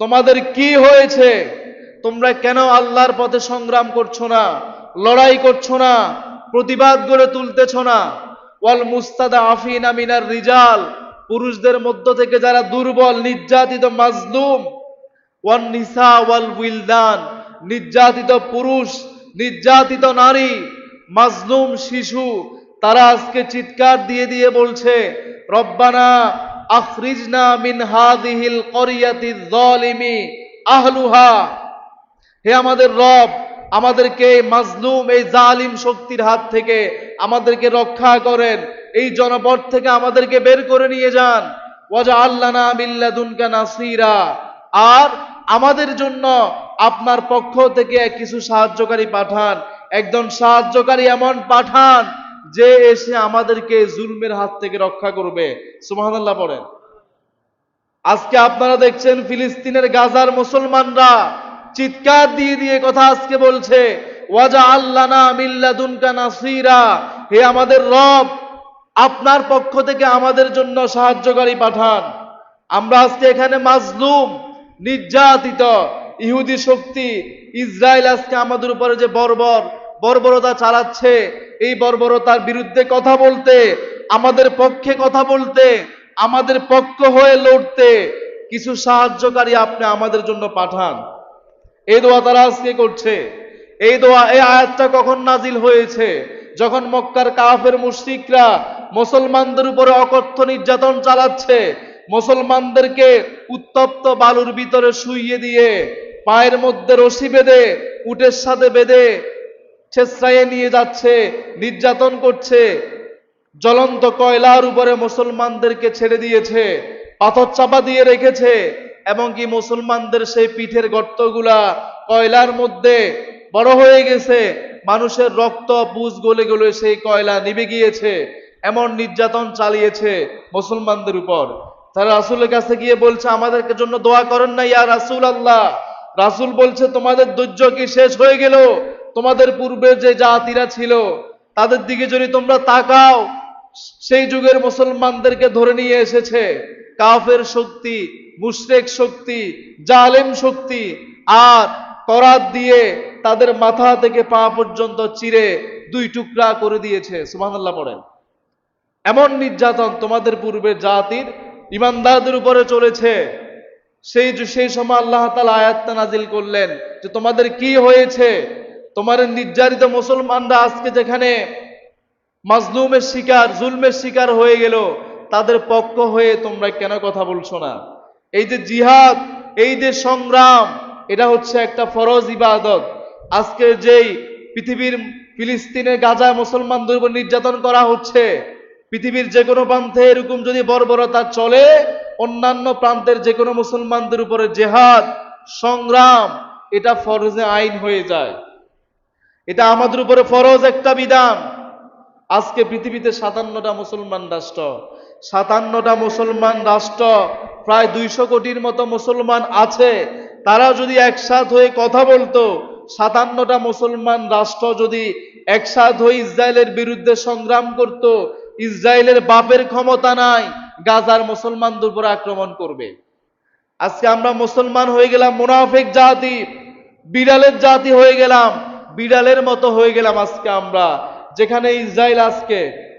তোমাদের কি হয়েছে? তোমরা কেন আল্লাহর পথে সংগ্রাম করছ না, লড়াই করছ না, প্রতিবাদ গড়ে তুলতেছ না? ওয়াল মুস্তাদা আফিনা মিনার রিজাল। পুরুষদের মধ্য থেকে যারা দুর্বল, নির্যাতিত, মাজলুম, ওয়ান নিসা ওয়াল উইলদান। নির্যাতিত পুরুষ, নির্যাতিত নারী, মাজলুম শিশু তারা আজকে চিৎকার দিয়ে দিয়ে বলছে, রব্বানা আখরিজনা মিন হাদিহিল করিয়াতি যালিমি আহলুহা। হে আমাদের রব, আমাদেরকে মাজলুম, এই জালিম শক্তির হাত থেকে আমাদেরকে রক্ষা করেন। এই জনপদ থেকে আমাদেরকে বের করে নিয়ে যান। ওয়াজা আল্লানা মিল্লাদুনকা নাসিরা। আর আমাদের জন্য আপনার পক্ষ থেকে কিছু সাহায্যকারী পাঠান। একজন সাহায্যকারী এমন পাঠান যে এসে আমাদেরকে জুলমের হাত থেকে রক্ষা করবে। সুবহানাল্লাহ পড়েন। আজকে আপনারা দেখছেন ফিলিস্তিনের গাজার মুসলমানরা চিৎকার দিয়ে দিয়ে কথা আজকে বলছে, ওয়াজা আল্লানা মিল্লাদুনকা নাসিরা। হে আমাদের রব, আপনার পক্ষ থেকে আমাদের জন্য সাহায্যকারী পাঠান। আমরা আজকে এখানে মাজলুম, নির্যাতিত ইহুদি শক্তি ইসরায়েল আজকে আমাদের উপরে যে বর্বর বর্বরতা চালাচ্ছে। এই বর্বরতার বিরুদ্ধে কথা বলতে, আমাদের পক্ষে কথা বলতে, আমাদের পক্ষ হয়ে লড়তে কিছু সাহায্যকারী আপনি আমাদের জন্য পাঠান। এই দোয়া তারা আজকে করছে। এই দোয়া, এই আয়াতটা কখন নাজিল হয়েছে? যখন মক্কার কাফের মুশরিকরা মুসলমানদের উপরে অকথ্য নির্যাতন চালাচ্ছে, মুসলমানদেরকে উত্তপ্ত বালুর ভিতরে শুইয়ে দিয়ে, পায়ের মধ্যে রশি বেঁধে, উটের সাথে বেঁধে ছেসরাইয়ে নিয়ে যাচ্ছে, নির্যাতন করছে। জ্বলন্ত কয়লার উপরে মুসলমানদেরকে ছেড়ে দিয়েছে, পাথর চাপা দিয়ে রেখেছে এবং কি মুসলমানদের সেই পিঠের গর্তগুলা কয়লার মধ্যে বড় হয়ে গেছে। মানুষের রক্ত, পুজ, গলে গলে সেই কয়লা নিভে গিয়েছে, এমন নির্যাতন চালিয়েছে মুসলমানদের উপর। তারা রাসুলের কাছে গিয়ে বলছে, আমাদেরকে জন্য দোয়া করেন না ইয়া রাসুল আল্লাহ রাসুল বলছে, তোমাদের ধৈর্য কি শেষ হয়ে গেল? তোমাদের পূর্বে যে জাতিরা ছিল, তাদের দিকে যদি তোমরা তাকাও, সেই যুগের মুসলমানদেরকে ধরে নিয়ে এসেছে কাফের শক্তি, মুশরেক শক্তি, জালেম শক্তি, আর করাত দিয়ে তাদের মাথা থেকে পা পর্যন্ত চিরে দুই টুকরা করে দিয়েছে। সুবহানাল্লাহ পড়েন। এমন নির্যাতন তোমাদের পূর্বে জাতির ইমানদারদের উপরে চলেছে। সেই সেই সময় আল্লাহ তালা আয়াতটা নাজিল করলেন যে, তোমাদের কি হয়েছে? তোমাদের নির্যাতিত মুসলমানরা আজকে যেখানে মাজলুমের শিকার, জুলমের শিকার হয়ে গেল, তাদের পক্ষ হয়ে তোমরা কেন কথা বলছো না? এই যে জিহাদ, এই যে সংগ্রাম, এটা হচ্ছে একটা ফরজ ইবাদত। আজকে যেই পৃথিবীর ফিলিস্তিনের গাজায় মুসলমানদের উপর নির্যাতন করা হচ্ছে, পৃথিবীর যে কোনো প্রান্তে এরকম যদি বর্বরতা চলে, অন্যান্য প্রান্তের যে কোনো মুসলমানদের উপরে জেহাদ, সংগ্রাম, এটা ফরজে আইন হয়ে যায়। এটা আমাদের উপরে ফরজ একটা বিধান। আজকে পৃথিবীতে সাতান্নটা মুসলমান রাষ্ট্র। সাতান্নটা মুসলমান রাষ্ট্র, প্রায় দুইশো কোটির মতো মুসলমান আছে। তারা যদি একসাথ হয়ে কথা বলতো, সাতান্নটা মুসলমান রাষ্ট্র যদি একসাথ হয়ে ইসরায়েলের বিরুদ্ধে সংগ্রাম করত, ইসরায়েলের বাপের ক্ষমতা নাই, গাজার মুসলমানদের উপর আক্রমণ করবে। আজকে আমরা মুসলমান হয়ে গেলাম, মুনাফিক জাতি, বিড়ালের জাতি হয়ে গেলাম। বিড়ালের মতো হয়ে গেলাম আজকে আমরা। যেখানে ইসরায়েল আজকে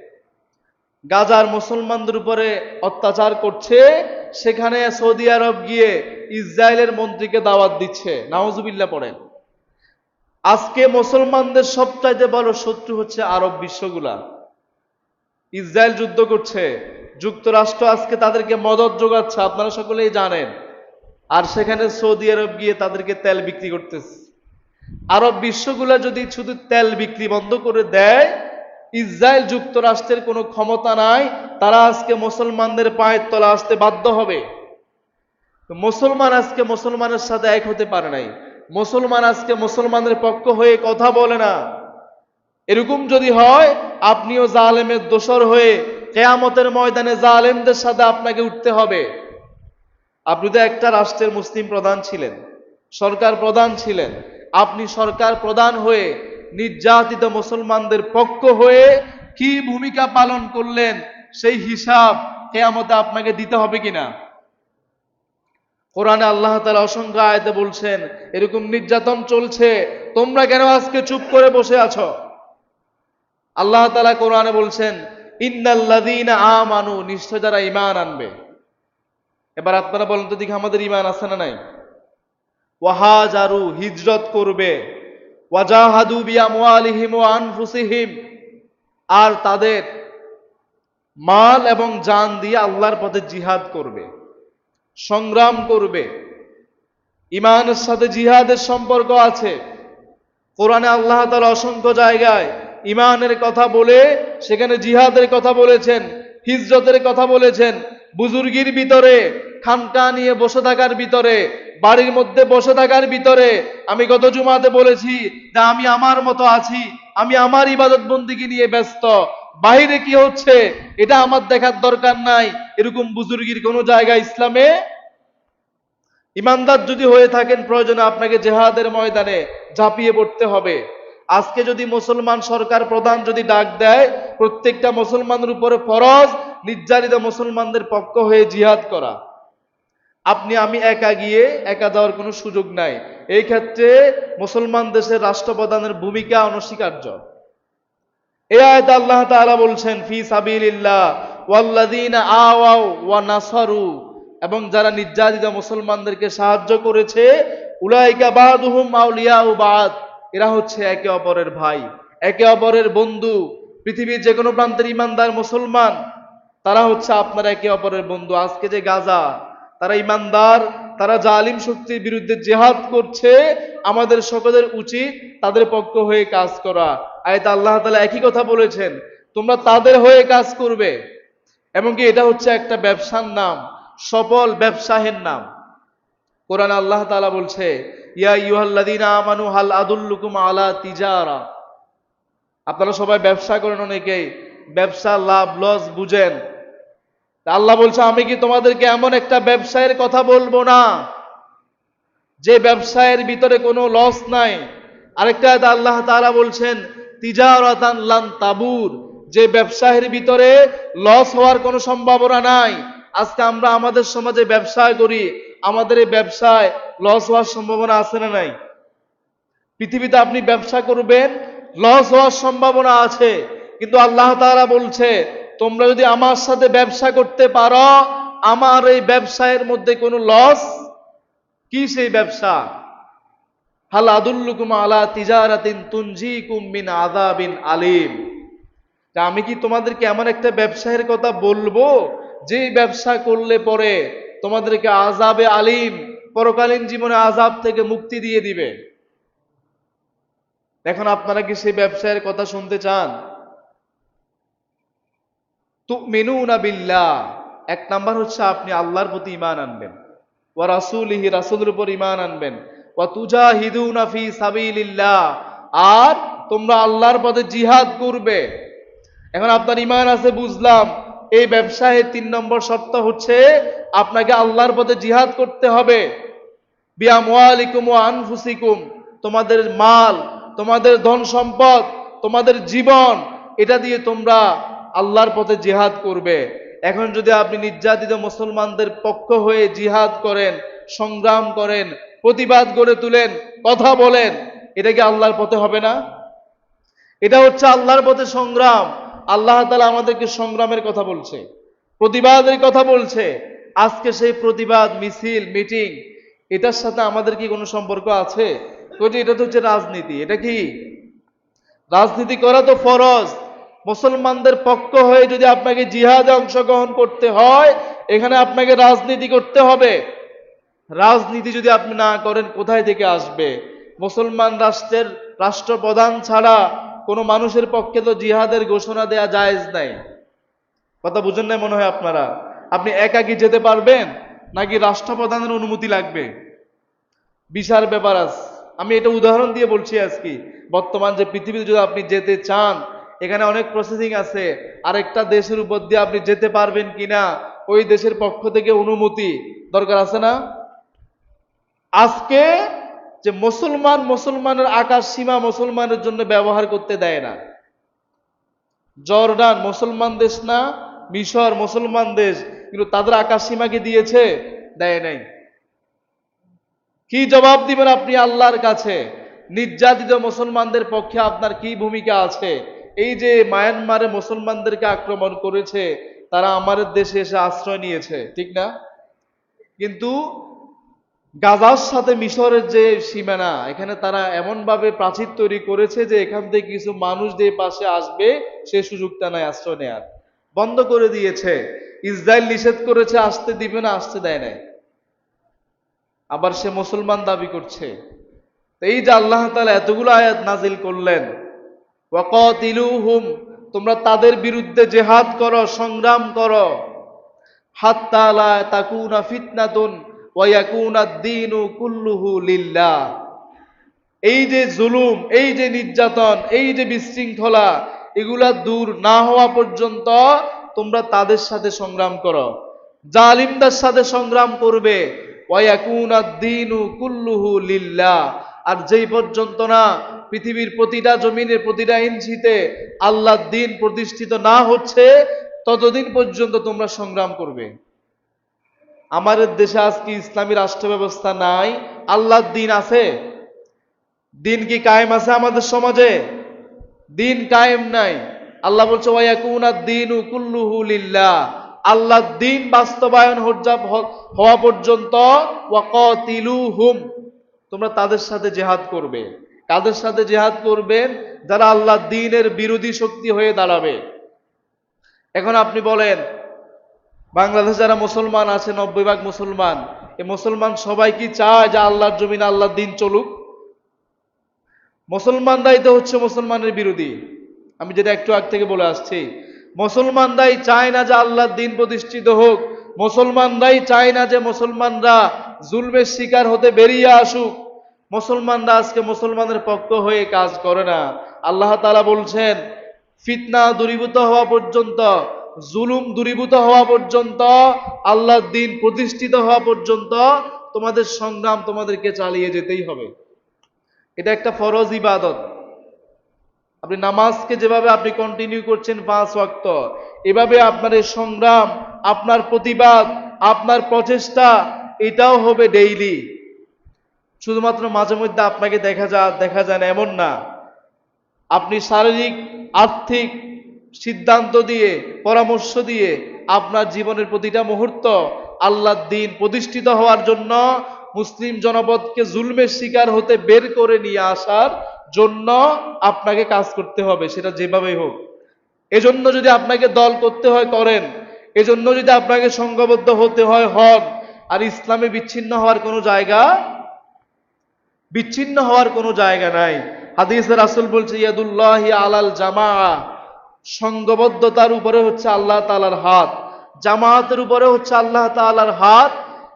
গাজার মুসলমানদের উপরে অত্যাচার করছে, সেখানে সৌদি আরব গিয়ে ইসরায়েলের মন্ত্রীকে দাওয়াত দিচ্ছে। নাওজুবিল্লাহ পড়েন। আজকে মুসলমানদের সবচাইতে বড় শত্রু হচ্ছে আরব বিশ্বগুলা। ইসরায়েল যুদ্ধ করছে, যুক্তরাষ্ট্র আজকে তাদেরকে মদত যোগাচ্ছে, আপনারা সকলেই জানেন। আর সেখানে সৌদি আরব গিয়ে তাদেরকে তেল বিক্রি করতেছে। আরব বিশ্বগুলা যদি শুধু তেল বিক্রি বন্ধ করে দেয়, ইসরায়েল যুক্তরাষ্ট্রের কোনো ক্ষমতা নাই, তারা আজকে মুসলমানদের পায়ের তলা আসতে বাধ্য হবে। মুসলমান আজকে মুসলমানের সাথে এক হতে পারে নাই। মুসলমান আজকে মুসলমানের পক্ষ হয়ে কথা বলে না। এরকম যদি হয়, আপনিও জালেমের দোসর হয়ে কেয়ামতের ময়দানে জালেমদের সাথে আপনাকে উঠতে হবে। আপনি তো একটা রাষ্ট্রের মুসলিম প্রধান ছিলেন, সরকার প্রধান ছিলেন। আপনি সরকার প্রধান হয়ে নির্যাতিত মুসলমানদের পক্ষ হয়ে কি ভূমিকা পালন করলেন, সেই হিসাব কেয়ামতে আপনাকে দিতে হবে কিনা? কোরআনে আল্লাহ তালা অসংখ্য আয়তে বলছেন, এরকম নির্যাতন চলছে, তোমরা কেন আজকে চুপ করে বসে আছো? আল্লাহ তালা কোরআনে বলছেন, ইন্নাল্লাযীনা আমানু নিশ্চয় যারা ঈমান আনবে। এবার আপনারা বলেন তো দেখি আমাদের ইমান আছে না নাই? ওয়াহাজারু হিজরত করবে। ওয়াজাহাদু বিআমওয়ালিহিম ওয়া আনফুসিহিম। আর তাদের মাল এবং জান দিয়ে আল্লাহর পথে জিহাদ করবে, সংগ্রাম করবে। ইমানের সাথে জিহাদের সম্পর্ক আছে। কোরআনে আল্লাহ তাআলা অসংখ্য জায়গায় ইমানের কথা বলে, সেখানে জিহাদের কথা বলেছেন, হিজরতের কথা বলেছেন। বুজুর্গির ভিতরে, খানকা নিয়ে বসে থাকার ভিতরে বাড়ির মধ্যে বসে থাকার ভিতরে আমি গত জুমাতে বলেছি যে আমি আমার মতো আছি, আমি আমার ইবাদত বন্দিকে নিয়ে ব্যস্ত। বাহিরে কি হচ্ছে? এটা আমার দেখার দরকার নাই। এরকম বুজুর্গির কোন জায়গা ইসলামে? ইমানদার যদি হয়ে থাকেন, প্রয়োজনে আপনাকে জেহাদের ময়দানে ঝাঁপিয়ে পড়তে হবে। আজকে যদি মুসলমান সরকার প্রধান যদি ডাক দেয়, প্রত্যেকটা মুসলমানের উপরে ফরজ, নির্যাতিত মুসলমানদের পক্ষ হয়ে জিহাদ করা। আপনি, আমি একা গিয়ে একা যাওয়ার কোনো সুযোগ নাই। এই ক্ষেত্রে মুসলমান দেশের রাষ্ট্রপ্রধানের ভূমিকা অনস্বীকার্য। এই আয়ত আল্লাহ তাআলা বলছেন, ফি সাবিলিল্লাহ ওয়াল্লাযীনা আওয়াও ওয়া নাসারু। এবং যারা নির্যাতিত মুসলমানদেরকে সাহায্য করেছে, উলাইকা বাদুহুম আউলিয়াউ বাদ। এরা হচ্ছে একে অপরের ভাই, একে অপরের বন্ধু। পৃথিবীর যে কোনো প্রান্তের ইমানদার মুসলমান, তারা হচ্ছে আপনার একে অপরের বন্ধু। আজকে যে গাজা তারা ইমানদার, তারা জালিম শক্তির বিরুদ্ধে জেহাদ করছে, আমাদের সকলের উচিত তাদের পক্ষ হয়ে কাজ করা। আয়ত আল্লাহ তালা একই কথা বলেছেন, তোমরা তাদের হয়ে কাজ করবে। এমনকি এটা হচ্ছে একটা ব্যবসার নাম, সফল ব্যবসাহের নাম। কোরআন আল্লাহ তালা বলছে, ইয়া ইউহাল্লাযীনা আমানু হাল আদুল্লুকুম আলা তিজারা। আপনারা সবাই ব্যবসা করেন অনেকেই, ব্যবসা লাভ, লস বুঝেন। আল্লাহ বলছে, আমি কি তোমাদেরকে এমন একটা ব্যবসায়ের কথা বলব না? যে ব্যবসায়ের ভিতরে কোনো লস নাই। আরেকটা আল্লাহ তাআলা বলছেন, তিজারাতান লান তাবুর, যে ব্যবসায়ের ভিতরে লস হওয়ার কোনো সম্ভাবনা নাই। আজকে আমরা আমাদের সমাজে ব্যবসা করি, আমাদের এই ব্যবসায় লস হওয়ার সম্ভাবনা আছে না নাই? পৃথিবীতে আপনি ব্যবসা করবেন লস হওয়ার সম্ভাবনা আছে, কিন্তু আল্লাহ তাআলা বলছে তোমরা যদি আমার সাথে ব্যবসা করতে পারো, আমার এই ব্যবসায়ের মধ্যে কোনো লস কি সেই ব্যবসা? হাল আদুল্লুকুম আলা তিজারাতিন তুনজিকুম মিন আযাবিন আলিম। আমি কি তোমাদেরকে এমন একটা ব্যবসায়ের কথা বলব যে ব্যবসা করলে পরে তোমাদেরকে আজাবে আলিম, পরকালীন জীবনে আজাব থেকে মুক্তি দিয়ে দিবে? এখন আপনারা কি সেই ব্যবসায়ের কথা শুনতে চান? বিল্লাহ। এক নাম্বার হচ্ছে আপনি আল্লাহর প্রতি ইমান আনবেন। ওয়া রাসূলিহি, রাসূলের উপর ইমান আনবেন। ওয়া তুজাহিদুনা ফি সাবিলিল্লাহ। আর তোমরা আল্লাহর পথে জিহাদ করবে। এখন আপনার ইমান আছে, বুঝলাম। এই ব্যবসায় তিন নম্বর শর্ত হচ্ছে আপনাকে আল্লাহর পথে জিহাদ করতে হবে। বিয়ামওয়ালিকুম ওয়া আনফুসিকুম। তোমাদের মাল, তোমাদের ধন সম্পদ, তোমাদের জীবন, এটা দিয়ে তোমরা আল্লাহর পথে জিহাদ করবে। এখন যদি আপনি নির্যাতিত মুসলমানদের পক্ষ হয়ে জিহাদ করেন, সংগ্রাম করেন, প্রতিবাদ গড়ে তুলেন, কথা বলেন, এটা কি আল্লাহর পথে হবে না? এটা হচ্ছে আল্লাহর পথে সংগ্রাম। আল্লাহ তালা আমাদেরকে সংগ্রামের কথা বলছে, প্রতিবাদের কথা বলছে। আজকে সেই প্রতিবাদ, মিছিল, মিটিং, এটার সাথে আমাদের কি কোনো সম্পর্ক আছে? এটা তো হচ্ছে রাজনীতি, এটা কি? রাজনীতি করা তো ফরজ। মুসলমানদের পক্ষ হয়ে যদি আপনাকে জিহাদে অংশগ্রহণ করতে হয়, এখানে আপনাকে রাজনীতি করতে হবে। রাজনীতি যদি আপনি না করেন, কোথায় থেকে আসবে? মুসলমান রাষ্ট্রের রাষ্ট্রপ্রধান ছাড়া কোনো মানুষের পক্ষে তো জিহাদের ঘোষণা দেয়া জায়েজ নাই। কথা বুঝেন নাই মনে হয় আপনারা? আপনি একা কি যেতে পারবেন? নাকি রাষ্ট্রপ্রধানের অনুমতি লাগবে? বিশাল ব্যাপার আছে আমি এটা উদাহরণ দিয়ে বলছি আজকে। বর্তমান যে পৃথিবীতে যদি আপনি যেতে চান এখানে অনেক প্রসেসিং আছে। আরেকটা দেশের উপর দিয়ে আপনি যেতে পারবেন কিনা, ওই দেশের পক্ষ থেকে অনুমতি। দরকার আছে না? আজকে যে মুসলমান মুসলমানের আকাশ সীমা মুসলমানের জন্য ব্যবহার করতে দেয় না। জর্ডান মুসলমান দেশ না, মিশর মুসলমান দেশ, কিন্তু তাদের আকাশ সীমাকে দিয়েছে? দেয় নাই। কি জবাব দিবেন আপনি আল্লাহর কাছে? নির্যাতিত মুসলমানদের পক্ষে আপনার কি ভূমিকা আছে? এই যে মায়ানমারে মুসলমানদেরকে আক্রমণ করেছে, তারা আমাদের দেশে এসে আশ্রয় নিয়েছে, ঠিক না? কিন্তু গাজার সাথে মিশরের যে সীমানা, এখানে তারা এমন ভাবে প্রাচীর তৈরি করেছে যে এখান থেকে কিছু মানুষ যে পাশে আসবে, সে সুযোগটা নাই, আশ্রয় নেয়ার। বন্ধ করে দিয়েছে। ইসরায়েল নিষেধ করেছে, আসতে দিবে না, আসতে দেয় নাই। আবার সে মুসলমান দাবি করছে। এই যে আল্লাহ তাআলা এতগুলো আয়াত নাজিল করলেন ওয়াকাতিলুহুম, তোমরা তাদের বিরুদ্ধে জেহাদ করো, সংগ্রাম করো। হাত্তা লা তাকুনা ফিতনাতুন ওয়া ইয়াকুনা দ্বীনু কুল্লুহু লিল্লাহ। এই যে জুলুম, এই যে নির্যাতন, এই যে বিশৃঙ্খলা, এগুলা দূর না হওয়া পর্যন্ত তোমরা তাদের সাথে সংগ্রাম করো। জালিমদের সাথে সংগ্রাম করবে। ওয়াকুনা দিনু কুল্লুহু লিল্লাহ। আর যেই পর্যন্ত না পৃথিবীর প্রতিটা জমিনের প্রতিটা ইঞ্চিতে আল্লাহ দিন প্রতিষ্ঠিত না হচ্ছে, ততদিন পর্যন্ত তোমরা সংগ্রাম করবে। আমাদের দেশে আজকে ইসলামী রাষ্ট্র ব্যবস্থা নাই, আল্লাহর দিন আছে। দিন কি কায়েম আছে আমাদের সমাজে? দিন কায়েম নাই। আল্লাহ বলছে ওয়াকুনা দিনু কুল্লুহু লিল্লাহ। আল্লাহ দিন বাস্তবায়ন হওয়া পর্যন্ত তোমরা তাদের সাথে জেহাদ করবে। কাদের সাথে জেহাদ করবেন যারা আল্লাহ দিনের বিরোধী শক্তি হয়ে দাঁড়াবে। এখন আপনি বলেন, বাংলাদেশ যারা মুসলমান আছে, নব্বই ভাগ মুসলমান, এই মুসলমান সবাই কি চায় যে আল্লাহর জমিন আল্লাহর দিন চলুক? মুসলমানরাই তো হচ্ছে মুসলমানের বিরোধী। আমি যেটা একটু আগ থেকে বলে আসছি মুসলমানরাই চায় না যে আল্লাহর দিন প্রতিষ্ঠিত হোক। মুসলমানরাই চায় না যে মুসলমানরা জুলমের শিকার হতে বেরিয়ে আসুক। মুসলমানরা আজকে মুসলমানের পক্ষ হয়ে কাজ করে না। আল্লাহ তালা বলছেন, ফিতনা দূরীভূত হওয়া পর্যন্ত, জুলুম দূরীভূত হওয়া পর্যন্ত, আল্লাহর দিন প্রতিষ্ঠিত হওয়া পর্যন্ত তোমাদের সংগ্রাম তোমাদেরকে চালিয়ে যেতেই হবে। এটা একটা ফরজ ইবাদত। আপনি নামাজকে যেভাবে আপনি কন্টিনিউ করছেন পাঁচ ওয়াক্ত, এভাবে আপনার এই সংগ্রাম, আপনার প্রতিবাদ, আপনার প্রচেষ্টা, এটাও হবে ডেইলি শুধুমাত্র মাঝে মধ্যে আপনাকে দেখা যা, দেখা যায় না, এমন না। আপনি শারীরিক, আর্থিক সিদ্ধান্ত দিয়ে, পরামর্শ দিয়ে আপনার জীবনের প্রতিটা মুহূর্ত আল্লাহ দিন প্রতিষ্ঠিত হওয়ার জন্য মুসলিম জনপদকে জুলমের শিকার হতে বের করে নিয়ে আসার জন্য আপনাকে কাজ করতে হবে, সেটা যেভাবেই হোক। এজন্য যদি আপনাকে দল করতে হয়, করেন। এজন্য যদি আপনাকে সংঘবদ্ধ হতে হয়, হন। আর ইসলামে বিচ্ছিন্ন হওয়ার কোনো জায়গা, বিচ্ছিন্ন হওয়ার কোনো জায়গা নাই। হাদিসের রাসূল বলছে, ইয়াদুল্লাহি আলাল জামা সংঘবদ্ধতার উপরে হচ্ছে আল্লাহ তাআলার হাত। জামায়াতের উপরে হচ্ছে আল্লাহ তাআলার হাত।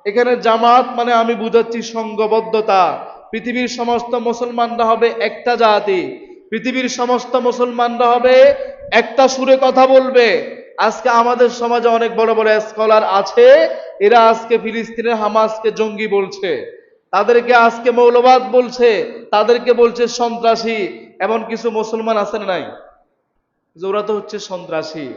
এখানে জামাত মানে আমি বুঝাচ্ছি সংঘবদ্ধতা। পৃথিবীর সমস্ত মুসলমানরা হবে একটা জাতি। পৃথিবীর সমস্ত মুসলমানরা হবে একটা সুরে কথা বলবে। আজকে আমাদের সমাজে অনেক বড় বড় স্কলার আছে, এরা আজকে ফিলিস্তিনের হামাসকে জঙ্গি বলছে। তাদেরকে আজকে মৌলবাদ বলছে, তাদেরকে বলছে সন্ত্রাসী। এমন কিছু মুসলমান আছে নাই? ওরা তো হচ্ছে সন্ত্রাসী।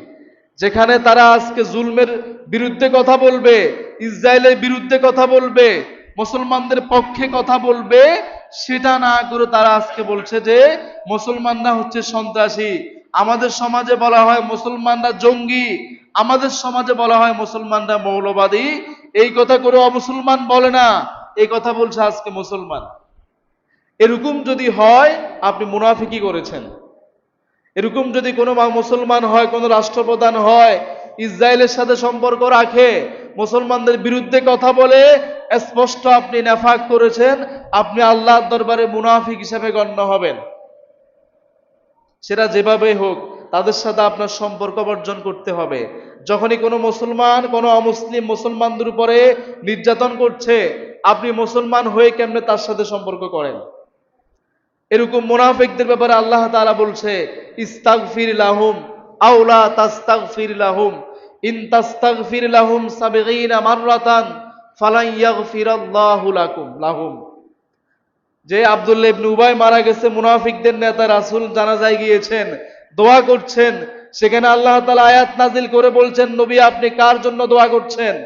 যেখানে তারা আজকে জুলমের বিরুদ্ধে কথা বলবে, ইসরায়েলের বিরুদ্ধে কথা বলবে মুসলমানদের পক্ষে কথা বলবে, সেটা না করে তারা আজকে বলছে যে, মুসলমানরা হচ্ছে সন্ত্রাসী। আমাদের সমাজে বলা হয় মুসলমানরা জঙ্গি। আমাদের সমাজে বলা হয় মুসলমানরা মৌলবাদী। এই কথা করে অমুসলমান বলে না। এই কথা বলছে আজকে মুসলমান। এরকম যদি হয়, আপনি মুনাফিকি করেছেন। এরকম যদি কোনো মুসলমান হয়, কোনো রাষ্ট্রপ্রধান হয়, ইসরায়েলের সাথে সম্পর্ক রাখে মুসলমানদের বিরুদ্ধে কথা বলে স্পষ্ট আপনি নেফাক করেছেন, আপনি আল্লাহর দরবারে মুনাফিক হিসেবে গণ্য হবেন। সেটা যেভাবেই হোক, তাদের সাথে আপনার সম্পর্ক বর্জন করতে হবে। যখনই কোনো মুসলমান, কোনো অমুসলিম মুসলমানদের উপরে নির্যাতন করছে, আপনি মুসলমান হয়ে কেমনে তার সাথে সম্পর্ক করেন? এরকম মুনাফিকদের ব্যাপারে আল্লাহ তাআলা বলছে, ইস্তাগফির লাহুম আওলা তাস্তাগফির লাহুম। ইন তাস্তাগফির লাহুম সাবিগিনা মাররাতান ফালান ইয়াগফিরাল্লাহু লাকুম, লাহুম। যে আব্দুল্লাহ ইবনে উবাই মারা গেছে, মুনাফিকদের নেতা, রাসূল জানাজায় গিয়েছেন, দোয়া করছেন। সেখানে আল্লাহ তালা আয়াত নাজিল করে বলছেন, নবী, আপনি কার জন্য দোয়া করছেন?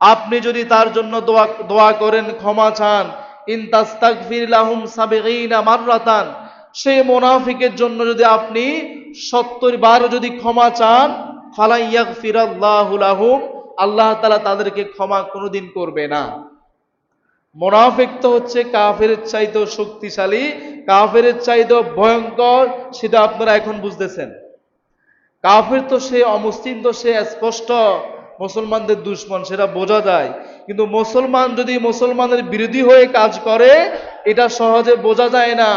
আপনি যদি তার জন্য দোয়া দোয়া করেন, ক্ষমা চান। ইনতাস্তাগফির লাহুম সাবিগিনা মাররাতান সেই মুনাফিকের জন্য যদি আপনি সত্তর বার যদি ক্ষমা চান ফালাইয়াগফিরাল্লাহু লাহুম, আল্লাহ তালা তাদেরকে ক্ষমা কোনোদিন করবে না। মোনাফিক তো হচ্ছে কাফের চাইতেও শক্তিশালী, কাফের চাইতেও ভয়ঙ্কর, সেটা আপনারা এখন বুঝতেছেন। কাফের তো সে অমুসলিম, তো সে স্পষ্ট মুসলমানদের দুশ্মন, সেটা বোঝা যায়। কিন্তু মুসলমান যদি মুসলমানের বিরোধী হয়ে কাজ করে, এটা সহজে বোঝা যায় না।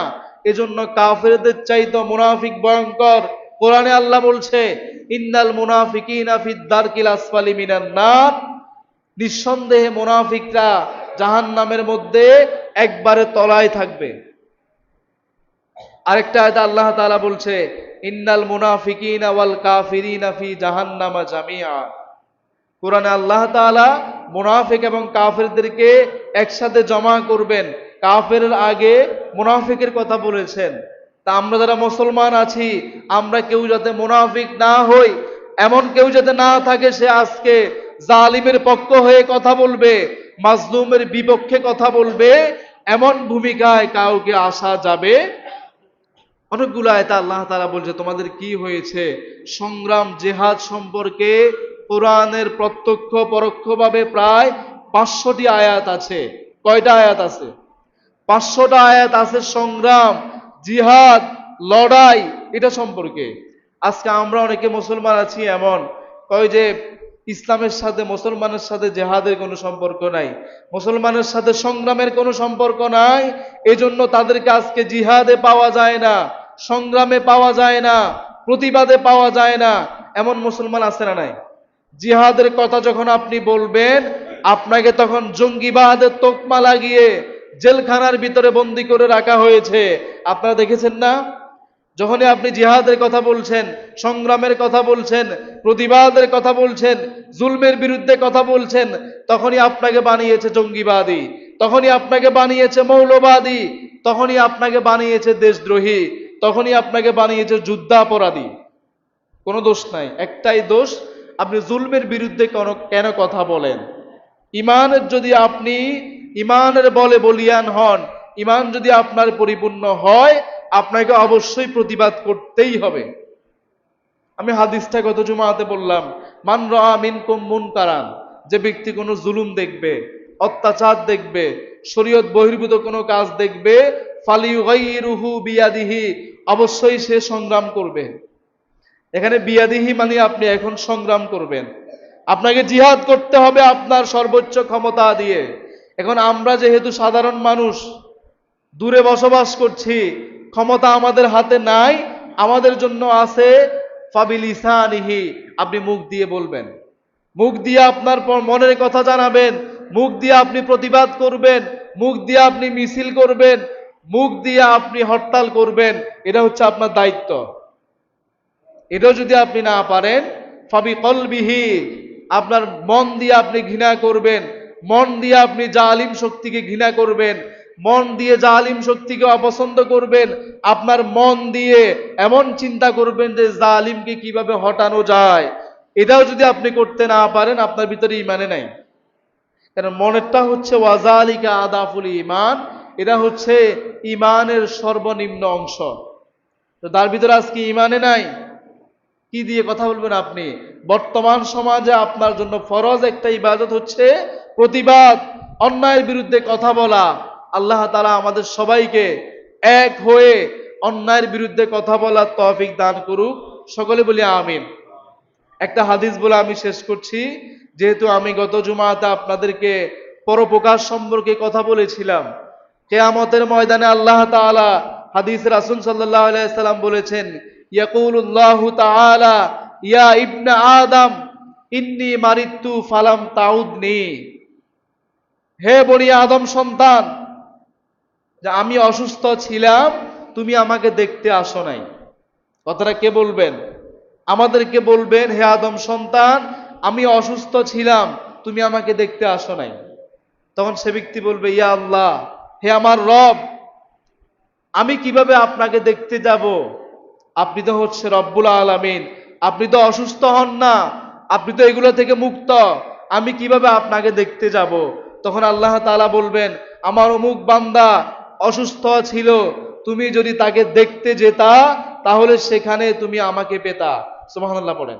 এজন্য কাফেরদের চাইতো মুনাফিক ভয়ঙ্কর। কোরআনে আল্লাহ বলছে, ইন্নাল মুনাফিকিনা ফিদ দারকিল আসফালি মিনান নার। নিঃসন্দেহে মুনাফিকরা জাহান নামের মধ্যে একবারে তলায় থাকবে। আরেকটা আয়াত আল্লাহ তাআলা বলছে, ইন্নাল মুনাফিকিনা ওয়াল কাফিরিনা ফি জাহান্নামা জামিয়া কোরআনে আল্লাহ তাআলা মুনাফিক এবং কাফেরদেরকে একসাথে জমা করবেন। কাফের আগে মুনাফিকের কথা বলেছেন। তা আমরা যারা মুসলমান আছি, আমরা কেউ যাতে মুনাফিক না হই, এমন কেউ যাতে না থাকে সে আজকে জালিমের পক্ষ হয়ে কথা বলবে, মাজলুমের বিপক্ষে কথা বলবে, এমন ভূমিকায় কাউকে আসা যাবে? অনেকগুলো আয়তা আল্লাহ তারা বলছে, তোমাদের কি হয়েছে? সংগ্রাম, জেহাদ সম্পর্কে কোরআনের প্রত্যক্ষ পরোক্ষভাবে প্রায় পাঁচশোটি আয়াত আছে। কয়টা আয়াত আছে? পাঁচশোটা আয়াত আছে সংগ্রাম জিহাদ, লড়াই, এটা সম্পর্কে। আজকে আমরা অনেকে মুসলমান আছি, এমন। কয় যে, ইসলামের সাথে, মুসলমানের সাথে জেহাদের কোনো সম্পর্ক নাই। মুসলমানের সাথে সংগ্রামের কোনো সম্পর্ক নাই, এজন্য তাদেরকে আজকে জিহাদে পাওয়া যায় না, সংগ্রামে পাওয়া যায় না, প্রতিবাদে পাওয়া যায় না। এমন মুসলমান আছে না নাই? জিহাদের কথা যখন আপনি বলবেন, আপনাকে তখন জঙ্গিবাদের তোকমা লাগিয়ে জেলখানার ভিতরে বন্দি করে রাখা হয়েছে। আপনারা দেখেছেন না? যখনই আপনি জিহাদের কথা বলছেন, সংগ্রামের কথা বলছেন, প্রতিবাদের কথা বলছেন, জুলমের বিরুদ্ধে কথা বলছেন, তখনই আপনাকে বানিয়েছে জঙ্গিবাদী, তখনই আপনাকে বানিয়েছে মৌলবাদী, তখনই আপনাকে বানিয়েছে দেশদ্রোহী, তখনই আপনাকে বানিয়েছে যুদ্ধাপরাধী। কোনো দোষ নাই। একটাই দোষ, আপনি জুলমের বিরুদ্ধে কেন কথা বলেন? ইমানের যদি আপনি ইমানের বলে বলিয়ান হন, ইমান যদি আপনার পরিপূর্ণ হয়, আপনাকে অবশ্যই প্রতিবাদ করতেই হবে। আমি হাদিসটা গত জুমাতে বললাম, মান রা মিনকুম মুনকারান যে ব্যক্তি কোনো জুলুম দেখবে, অত্যাচার দেখবে, শরীয়ত বহির্ভূত কোনো কাজ দেখবে, ফালিউগাইরুহু বিয়াদিহি, অবশ্যই সে সংগ্রাম করবে। এখানে বিয়াদিহি মানে আপনি এখন সংগ্রাম করবেন। আপনাকে জিহাদ করতে হবে আপনার সর্বোচ্চ ক্ষমতা দিয়ে। এখন আমরা যেহেতু সাধারণ মানুষ, দূরে বসবাস করছি, ক্ষমতা আমাদের হাতে নাই, আমাদের জন্য আছে ফাবিলিসানিহি। আপনি মুখ দিয়ে বলবেন। মুখ দিয়ে আপনার মনের কথা জানাবেন। মুখ দিয়ে আপনি প্রতিবাদ করবেন। মুখ দিয়ে আপনি মিছিল করবেন। মুখ দিয়ে আপনি হরতাল করবেন। এটা হচ্ছে আপনার দায়িত্ব। এটাও যদি আপনি না পারেন, ফাবি কলবিহি আপনার মন দিয়ে আপনি ঘৃণা করবেন, মন দিয়ে আপনি জালিম শক্তিকে ঘৃণা করবেন, মন দিয়ে জালিম শক্তিকে অপছন্দ করবেন, আপনার মন দিয়ে এমন চিন্তা করবেন যে জালিমকে কীভাবে হটানো যায়। এটাও যদি আপনি করতে না পারেন, আপনার ভিতরে ইমানে নাই। কারণ মনেরটা হচ্ছে ওয়াজালিকা আদাফুল ইমান এটা হচ্ছে ইমানের সর্বনিম্ন অংশ। তো তার ভিতরে আজকে ইমানে নাই? কি দিয়ে কথা বলবেন আপনি? বর্তমান সমাজে আপনার জন্য ফরজ একটা ইবাদত হচ্ছে প্রতিবাদ, অন্যায়ের বিরুদ্ধে কথা বলা। আল্লাহ তালা আমাদের সবাইকে এক হয়ে অন্যায়ের বিরুদ্ধে কথা বলার তৌফিক দান করুক। সকলে বলি আমিন। একটা হাদিস বলে আমি শেষ করছি। যেহেতু আমি গত জুমাতে আপনাদেরকে পরোপকার সম্পর্কে কথা বলেছিলাম, কেয়ামতের ময়দানে আল্লাহ তাআলা হাদিস রাসূল সাল্লাল্লাহু আলাইহি সাল্লাম বলেছেন ইয়াকুলুল্লাহু তাআলা, ইয়া ইবনে আদম, ইন্নী মারিতু ফালাম তাউদনি। হে বনি আদম সন্তান, যে আমি অসুস্থ ছিলাম, তুমি আমাকে দেখতে আসো নাই। কথাটা কে বলবেন? আমাদেরকে বলবেন, হে আদম সন্তান, আমি অসুস্থ ছিলাম, তুমি আমাকে দেখতে আসো নাই। তখন সে ব্যক্তি বলবে, ইয়া আল্লাহ, হে আমার রব, আমি কীভাবে আপনাকে দেখতে যাব? আপনি তো হচ্ছে রব্বুল আলামিন। আপনি তো অসুস্থ হন না। আপনি তো এগুলো থেকে মুক্ত। আমি কীভাবে আপনাকে দেখতে যাব? তখন আল্লাহ তাআলা বলবেন, আমার অমুক বান্দা অসুস্থ ছিল। তুমি যদি তাকে দেখতে যেতা, তাহলে সেখানে তুমি আমাকে পেতা। সুবহানাল্লাহ পড়েন।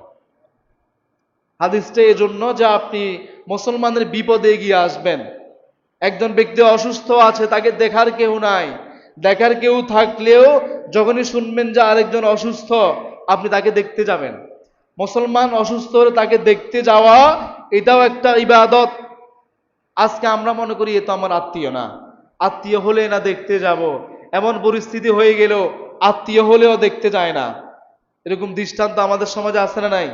হাদিসটা এজন্য যে আপনি মুসলমানের বিপদে এগিয়ে আসবেন। একজন ব্যক্তি অসুস্থ আছে, তাকে দেখার কেউ নাই। দেখার কেউ থাকলেও যখনই শুনবেন যে আরেকজন অসুস্থ, আপনি তাকে দেখতে যাবেন। মুসলমান অসুস্থ হলে তাকে দেখতে যাওয়া, এটাও একটা ইবাদত। আজকে আমরা মনে করি এ তো আমার আত্মীয় না। আত্মীয় হলে না দেখতে যাব। এমন পরিস্থিতি হয়ে গেল আত্মীয় হলেও দেখতে যায় না। এরকম দৃষ্টান্ত আমাদের সমাজে আসে না নাই?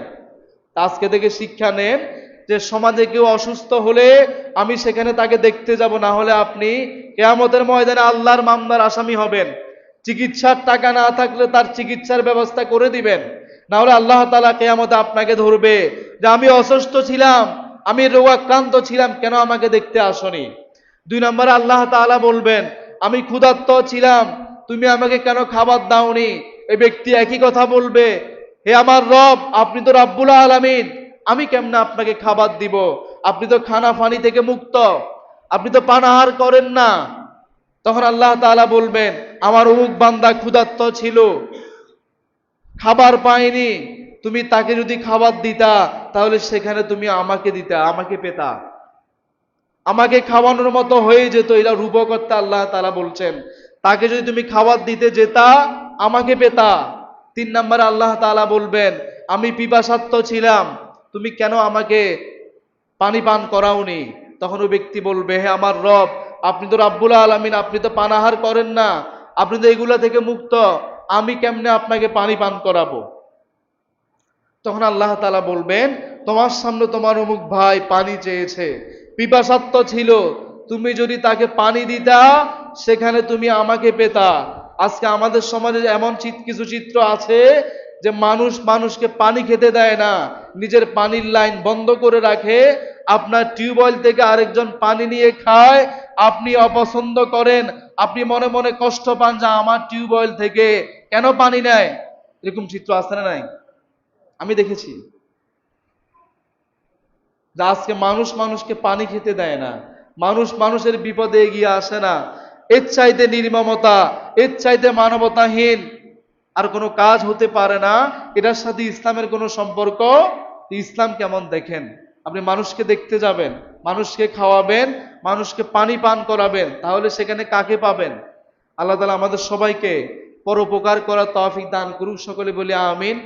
আজকে থেকে শিক্ষা নেন যে সমাজে কেউ অসুস্থ হলে আমি সেখানে তাকে দেখতে যাব, না হলে আপনি কেয়ামতের ময়দানে আল্লাহর মামলার আসামি হবেন। চিকিৎসার টাকা না থাকলে তার চিকিৎসার ব্যবস্থা করে দিবেন। না হলে আল্লাহ তালা কেয়ামতে আপনাকে ধরবে যে আমি অসুস্থ ছিলাম, আমি রোগাক্রান্ত ছিলাম, কেন আমাকে দেখতে আসনি? দুই নম্বরে আল্লাহ তাআলা বলবেন, আমি ক্ষুধার্ত ছিলাম, তুমি আমাকে কেন খাবার দাওনি? এই ব্যক্তি একই কথা বলবে, হে আমার রব, আপনি তো রব্বুল আলামিন আমি কেমনে আপনাকে খাবার দিব? আপনি তো খানা ফানি থেকে মুক্ত। আপনি তো পানাহার করেন না। তখন আল্লাহ তাআলা বলবেন, আমার অমুক বান্দা ক্ষুধার্ত ছিল। খাবার পায়নি। তুমি তাকে যদি খাবার দিতা, তাহলে সেখানে তুমি আমাকে দিতা, আমাকে পেতা। আমাকে খাওয়ানোর মতো হয়ে যেত এটা রূপকর্তা আল্লাহ তারা বলছেন। তাকে যদি তুমি খাবার দিতে যেতা, আমাকে পেতা। তিন নম্বরে আল্লাহ তাআলা বলবেন, আমি পিপাসাত্ম ছিলাম। তুমি কেন আমাকে পানি পান করাওনি? তখন ওই ব্যক্তি বলবে, হে আমার রব, আপনি তো রাব্বুল আলামিন, আপনি তো পানাহার করেন না। আপনি তো এগুলা থেকে মুক্ত। আমি কেমনে আপনাকে পানি পান করাবো? তখন আল্লাহ তালা বলবেন, তোমার সামনে তোমার অমুক ভাই পানি চেয়েছে। পিপাসাত্ম ছিল। তুমি যদি তাকে পানি দিতা, সেখানে তুমি আমাকে পেতা। আজকে আমাদের সমাজে এমন কিছু চিত্র আছে যে মানুষ মানুষকে পানি খেতে দেয় না, নিজের পানির লাইন বন্ধ করে রাখে, আপনার টিউবওয়েল থেকে আরেকজন পানি নিয়ে খায়, আপনি অপছন্দ করেন, আপনি মনে মনে কষ্ট পান যে আমার টিউবওয়েল থেকে কেন পানি নেয়? এরকম চিত্র আছে না নাই? আমি দেখেছি। আজকে মানুষ মানুষকে পানি খেতে দেয় না, মানুষ মানুষের বিপদে এগিয়ে আসে না, এর চাইতে নির্মমতা, এর চাইতে মানবতাহীন আর কোনো কাজ হতে পারে না। এটার সাথে ইসলামের কোনো সম্পর্ক? ইসলাম কেমন দেখেন? আপনি মানুষকে দেখতে যাবেন, মানুষকে খাওয়াবেন, মানুষকে পানি পান করাবেন, তাহলে সেখানে কাকে পাবেন? আল্লাহ তালা আমাদের সবাইকে পরোপকার করার তফিক দান করুক, সকলে বলি আমিন।